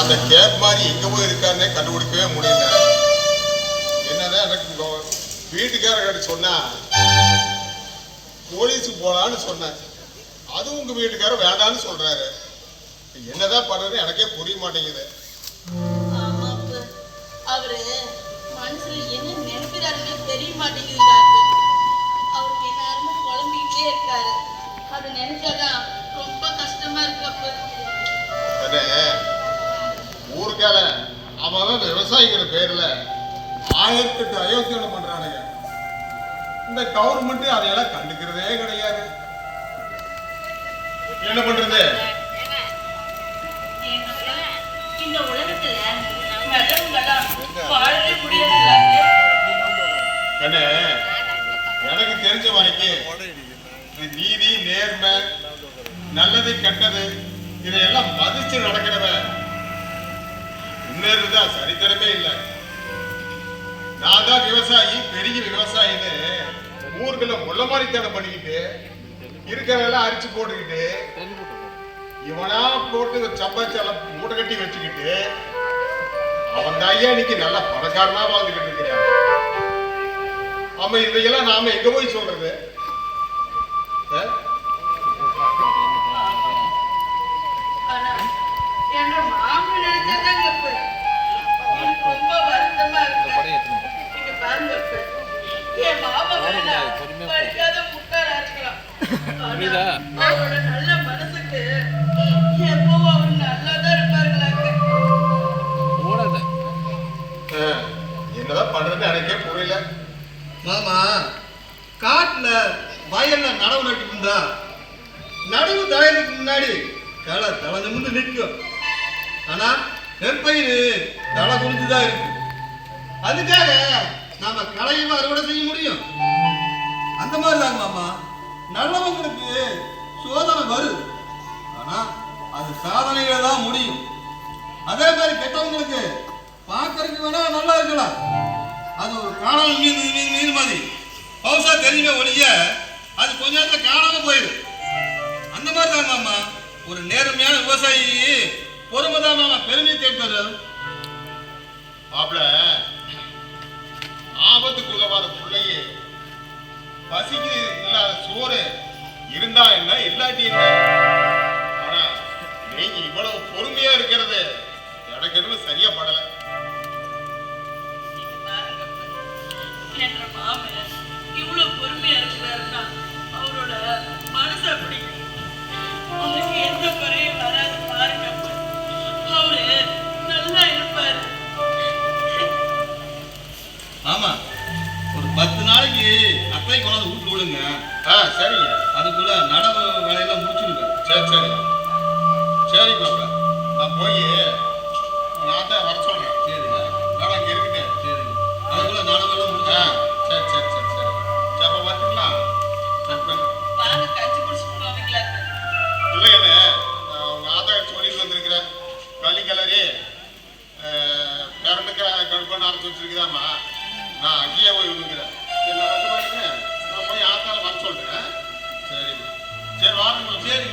அந்த கேப் மாதிரி எங்க போய் இருக்காருன்னே கண்டுபிடிக்கவே முடியல. என்னதான் எனக்கு இங்க வீட்டுக்காரர்கிட்ட சொன்னா போலீஸுக்கு போலான்னு சொன்னேன். அதுவும் உங்க வீட்டுக்காரர் வேண்டான்னு சொல்றாரு. என்னதான் பண்றது எனக்கே புரிய மாட்டேங்குது. அவரு மனசுல என்ன நினைக்கிறாருன்னு தெரிய மாட்டேங்குது அவருக்கு எல்லாருமே குழம்பிக்கிட்டே இருக்காரு. அதை நினைச்சாதான் ஊருக்கால அவன் அவன் விவசாயிங்கிற பேர்ல ஆயிரத்தி எட்டு அயோக்கியம் பண்றானுங்க. இந்த கவர்மெண்ட் அதையெல்லாம் கண்டுக்கிறதே கிடையாது. என்ன பண்றது? இந்த உலகத்துல வாழவே முடியாது எனக்கு தெரிஞ்ச வரைக்கும் நீதி நேர்மை நல்லது கெட்டது இதையெல்லாம் மதிச்சு நடக்கிறவன் முன்னேறதா? சரித்திரமே இல்லை. நான் தான் விவசாயி பெரிய விவசாயின்னு ஊர்களை முள்ள மாதிரித்தனம் பண்ணிக்கிட்டு இருக்கிறதெல்லாம் அரிச்சு போட்டுக்கிட்டு இவனா போட்டு சம்பாதிச்சால மூட்டை கட்டி வச்சுக்கிட்டு அவன் தான் இன்னைக்கு நல்ல பணக்காரனா வாழ்ந்துகிட்டு இருக்கிறான். ஆமா இதையெல்லாம் நாம எங்க போய் சொல்றது? இருக்கலாம். ஆனா அவரோட நல்ல மனசுக்கு ஆ, என்னதான் பண்றது எனக்கே புரியல. மாமா காட்டுல வயல்ல நடவு நட்டு இருந்தா நடவு தாயதுக்கு முன்னாடி களை நிமிந்து நிற்கும். ஆனா நெற்பயிர் தலை குனிஞ்சுதான் இருக்கு. அதுக்காக நாம களையும் அறுவடை செய்ய முடியும். அந்த மாதிரி தாங்க மாமா. நல்லவங்களுக்கு சோதனை வரும். ஆனா அது சாதனையில தான் முடியும். அதே மாதிரி கெட்டவங்களுக்கு பார்க்கறதுக்கு வேணா நல்லா இருக்கலாம். அது ஒரு காணாமல் மீன் மீன் மீன் மாதிரி. பவுசா தெரியுமே ஒழிய அது கொஞ்ச நேரத்தில் காணாம போயிடும். அந்த மாதிரி தான் மாமா. ஒரு நேர்மையான விவசாயி பொறுமை தான் மாமா. பெருமையை தேர்ப்பாரு மாப்பிள பசிக்கு இல்லாத சோறு. இருந்தா என்ன இல்லாட்டி என்ன? ஆனா நீங்க இவ்வளவு பொறுமையா இருக்கிறது. எனக்கு எதுவும் சரியா படல. இவ்வளவு பொறுமையா இருக்கிறாருன்னா அவரோட மனசு அப்படி. அவருக்கு எந்த குறையும் வராது பாருங்க. அவரு நல்லா இருப்பாரு. ஆமா ஒரு பத்து அத்தை கொண்டாந்து வீட்டு விடுங்க. ஆ சரிங்க. அதுக்குள்ள நடவு வேலையெல்லாம் முடிச்சிருங்க. சரி சரி. சரி மாப்பிள. நான் போய் நான் தான் வர சொல்றேன். சரிங்க. நான் அங்க இருக்கேன். சரிங்க. அதுக்குள்ள நடவு எல்லாம் ஆ முடிச்சிருங்க சரி சரி சரி சரி. சரி அப்ப வரட்டுங்களா? சரி நான் உங்க ஆத்தா சொல்லிட்டு வந்திருக்கிறேன். களி கிளறி பிறனுக்கு கடுப்பான அரைச்சி வச்சிருக்குதாம்மா. நான் அங்கேயே போய் விழுங்குறேன் சரி நான் வந்து நான் போய் ஆத்தால வர சொல்றேன். சரிம்மா சரி வாருங்க சரி.